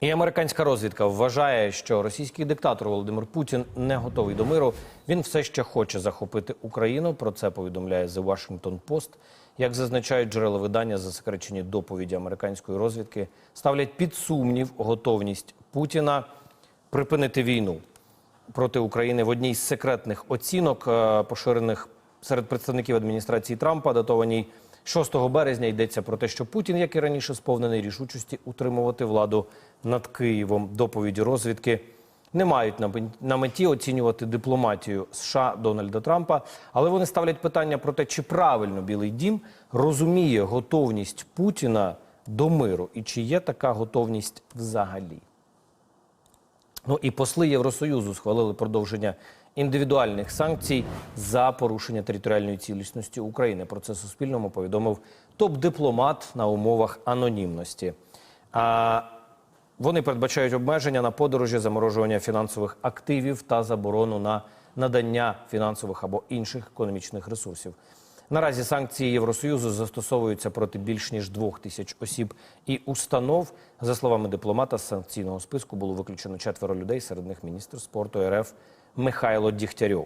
І американська розвідка вважає, що російський диктатор Володимир Путін не готовий до миру. Він все ще хоче захопити Україну. Про це повідомляє The Washington Post. Як зазначають джерела видання, засекречені доповіді американської розвідки ставлять під сумнів готовність Путіна припинити війну проти України в одній з секретних оцінок, е, поширених серед представників адміністрації Трампа, датованій 6 березня, йдеться про те, що Путін, як і раніше, сповнений рішучості утримувати владу над Києвом. Доповіді розвідки не мають на мет- меті оцінювати дипломатію США Дональда Трампа, але вони ставлять питання про те, чи правильно Білий Дім розуміє готовність Путіна до миру і чи є така готовність взагалі. Ну і посли Євросоюзу схвалили продовження індивідуальних санкцій за порушення територіальної цілісності України. Про це Суспільному повідомив топ-дипломат на умовах анонімності. А вони передбачають обмеження на подорожі, заморожування фінансових активів та заборону на надання фінансових або інших економічних ресурсів. Наразі санкції Євросоюзу застосовуються проти більш ніж двох тисяч осіб і установ. За словами дипломата, з санкційного списку було виключено четверо людей, серед них міністр спорту РФ Михайло Дігтярьов.